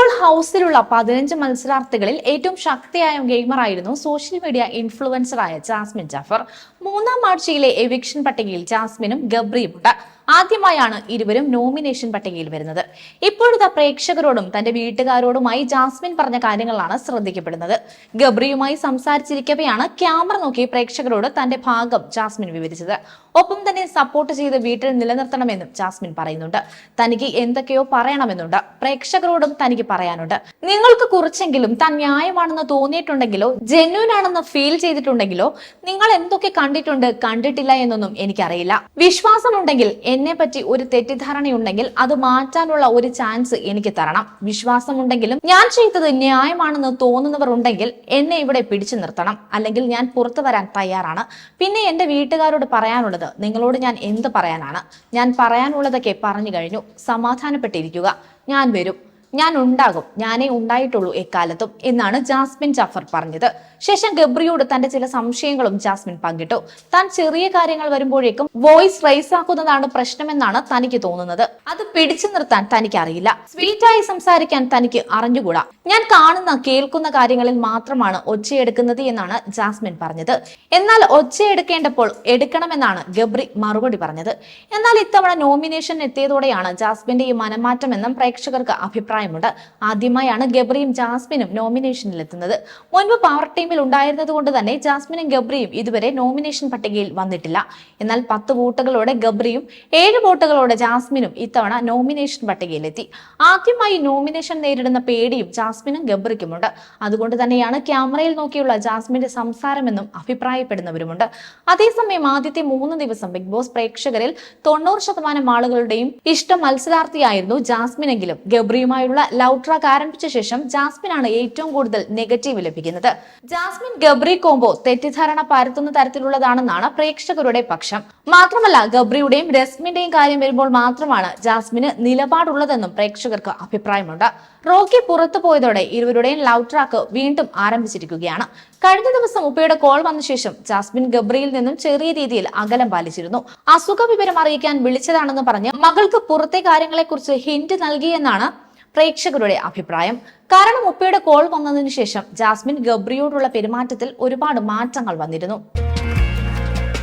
ഇപ്പോൾ ഹൗസിലുള്ള പതിനഞ്ച് മത്സരാർത്ഥികളിൽ ഏറ്റവും ശക്തിയായ ഗെയിമറായിരുന്നു സോഷ്യൽ മീഡിയ ഇൻഫ്ലുവൻസറായ ജാസ്മിൻ ജാഫർ. മൂന്നാം ആഴ്ചയിലെ എവിക്ഷൻ പട്ടികയിൽ ജാസ്മിനും ഗബ്രിയുമുണ്ട്. ആദ്യമായാണ് ഇരുവരും നോമിനേഷൻ പട്ടികയിൽ വരുന്നത്. ഇപ്പോഴത്തെ പ്രേക്ഷകരോടും തന്റെ വീട്ടുകാരോടുമായി ജാസ്മിൻ പറഞ്ഞ കാര്യങ്ങളാണ് ശ്രദ്ധിക്കപ്പെടുന്നത്. ഗബ്രിയുമായി സംസാരിച്ചിരിക്കവെയാണ് ക്യാമറ നോക്കി പ്രേക്ഷകരോട് തന്റെ ഭാഗം ജാസ്മിൻ വിവരിച്ചത്. ഒപ്പം തന്നെ സപ്പോർട്ട് ചെയ്ത് വീട്ടിൽ നിലനിർത്തണമെന്നും ജാസ്മിൻ പറയുന്നുണ്ട്. തനിക്ക് എന്തൊക്കെയോ പറയണമെന്നുണ്ട്. പ്രേക്ഷകരോടും തനിക്ക് പറയാനുണ്ട്. നിങ്ങൾക്ക് കുറിച്ചെങ്കിലും താൻ ന്യായമാണെന്ന് തോന്നിയിട്ടുണ്ടെങ്കിലോ ജെന്യൂൻ ആണെന്ന് ഫീൽ ചെയ്തിട്ടുണ്ടെങ്കിലോ നിങ്ങൾ എന്തൊക്കെ കണ്ടിട്ടുണ്ട് കണ്ടിട്ടില്ല എന്നൊന്നും എനിക്കറിയില്ല. വിശ്വാസമുണ്ടെങ്കിൽ എന്നെ പറ്റി ഒരു തെറ്റിദ്ധാരണയുണ്ടെങ്കിൽ അത് മാറ്റാനുള്ള ഒരു ചാൻസ് എനിക്ക് തരണം. വിശ്വാസമുണ്ടെങ്കിലും ഞാൻ ചെയ്തത് ന്യായമാണെന്ന് തോന്നുന്നവർ ഉണ്ടെങ്കിൽ എന്നെ ഇവിടെ പിടിച്ചു നിർത്തണം. അല്ലെങ്കിൽ ഞാൻ പുറത്തു വരാൻ തയ്യാറാണ്. പിന്നെ എന്റെ വീട്ടുകാരോട് പറയാനുള്ളത് നിങ്ങളോട് ഞാൻ എന്ത് പറയാനാണ്? ഞാൻ പറയാനുള്ളതൊക്കെ പറഞ്ഞു കഴിഞ്ഞു. സമാധാനപ്പെട്ടിരിക്കുക. ഞാൻ വരും. ഞാൻ ഉണ്ടാകും ഞാനേ ഉണ്ടായിട്ടുള്ളൂ എക്കാലത്തും എന്നാണ് ജാസ്മിൻ ജാഫർ പറഞ്ഞത്. ശേഷം ഗബ്രിയോട് തന്റെ ചില സംശയങ്ങളും ജാസ്മിൻ പങ്കിട്ടു. താൻ ചെറിയ കാര്യങ്ങൾ വരുമ്പോഴേക്കും വോയിസ് റൈസ് ആക്കുന്നതാണ് പ്രശ്നമെന്നാണ് തനിക്ക് തോന്നുന്നത്. അത് പിടിച്ചു നിർത്താൻ തനിക്ക് അറിയില്ല സ്വീറ്റായി സംസാരിക്കാൻ തനിക്ക് അറിഞ്ഞുകൂടാ. ഞാൻ കാണുന്ന കേൾക്കുന്ന കാര്യങ്ങളിൽ മാത്രമാണ് ഒച്ചയെടുക്കുന്നത് എന്നാണ് ജാസ്മിൻ പറഞ്ഞത്. എന്നാൽ ഒച്ചയെടുക്കേണ്ടപ്പോൾ എടുക്കണമെന്നാണ് ഗബ്രി മറുപടി പറഞ്ഞത്. എന്നാൽ ഇത്തവണ നോമിനേഷൻ എത്തിയതോടെയാണ് ജാസ്മിന്റെ ഈ മനമാറ്റമെന്നും പ്രേക്ഷകർക്ക് അഭിപ്രായമുണ്ട്. ആദ്യമായാണ് ഗബ്രിയും ജാസ്മിനും നോമിനേഷനിലെത്തുന്നത്. മുൻപ് പവർ ടീമിൽ ഉണ്ടായിരുന്നത് കൊണ്ട് തന്നെ ജാസ്മിനും ഗബ്രിയും ഇതുവരെ നോമിനേഷൻ പട്ടികയിൽ വന്നിട്ടില്ല. എന്നാൽ പത്ത് വോട്ടുകളോടെ ഗബ്രിയും ഏഴ് വോട്ടുകളോടെ ജാസ്മിനും ഇത്തവണ നോമിനേഷൻ പട്ടികയിലെത്തി. ആദ്യമായി നോമിനേഷൻ നേരിടുന്ന പേടിയും ജാസ്മിനും ഗബ്രിക്കുമുണ്ട്. അതുകൊണ്ട് തന്നെയാണ് ക്യാമറയിൽ നോക്കിയുള്ള ജാസ്മിന്റെ സംസാരമെന്നും അഭിപ്രായപ്പെടുന്നവരുമുണ്ട്. അതേസമയം ആദ്യത്തെ മൂന്ന് ദിവസം ബിഗ് ബോസ് പ്രേക്ഷകരിൽ തൊണ്ണൂറ് ശതമാനം ആളുകളുടെയും ഇഷ്ട മത്സരാർത്ഥിയായിരുന്നു ജാസ്മിനെങ്കിലും ഗബ്രിയുമായുള്ള ലവ് ട്രാക്ക് ആരംഭിച്ച ശേഷം ജാസ്മിനാണ് ഏറ്റവും കൂടുതൽ നെഗറ്റീവ് ലഭിക്കുന്നത്. ജാസ്മിൻ ഗബ്രി കോംബോ തെറ്റിദ്ധാരണ പരത്തുന്ന തരത്തിലുള്ളതാണെന്നാണ് പ്രേക്ഷകരുടെ പക്ഷം. മാത്രമല്ല ഗബ്രിയുടെയും രസ്മിന്റെയും കാര്യം വരുമ്പോൾ മാത്രമാണ് ജാസ്മിന് നിലപാടുള്ളതെന്നും പ്രേക്ഷകർക്ക് അഭിപ്രായമുണ്ട്. റോക്കി പുറത്തു പോയതോടെ ഇരുവരുടെയും ലവ് ട്രാക്ക് വീണ്ടും ആരംഭിച്ചിരിക്കുകയാണ്. കഴിഞ്ഞ ദിവസം ഉപ്പയുടെ കോൾ വന്ന ശേഷം ജാസ്മിൻ ഗബ്രിയിൽ നിന്നും ചെറിയ രീതിയിൽ അകലം പാലിച്ചിരുന്നു. അസുഖ വിവരം അറിയിക്കാൻ വിളിച്ചതാണെന്ന് പറഞ്ഞ് മകൾക്ക് പുറത്തെ കാര്യങ്ങളെക്കുറിച്ച് ഹിന്റ് നൽകിയെന്നാണ് പ്രേക്ഷകരുടെ അഭിപ്രായം. കാരണം ഉപ്പയുടെ കോൾ വന്നതിനു ശേഷം ജാസ്മിൻ ഗബ്രിയോടുള്ള പെരുമാറ്റത്തിൽ ഒരുപാട് മാറ്റങ്ങൾ വന്നിരുന്നു.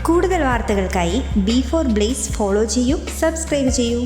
കൂടുതൽ വാർത്തകൾക്കായി ബി ഫോർ ബ്ലേസ് ഫോളോ ചെയ്യൂ സബ്സ്ക്രൈബ് ചെയ്യൂ.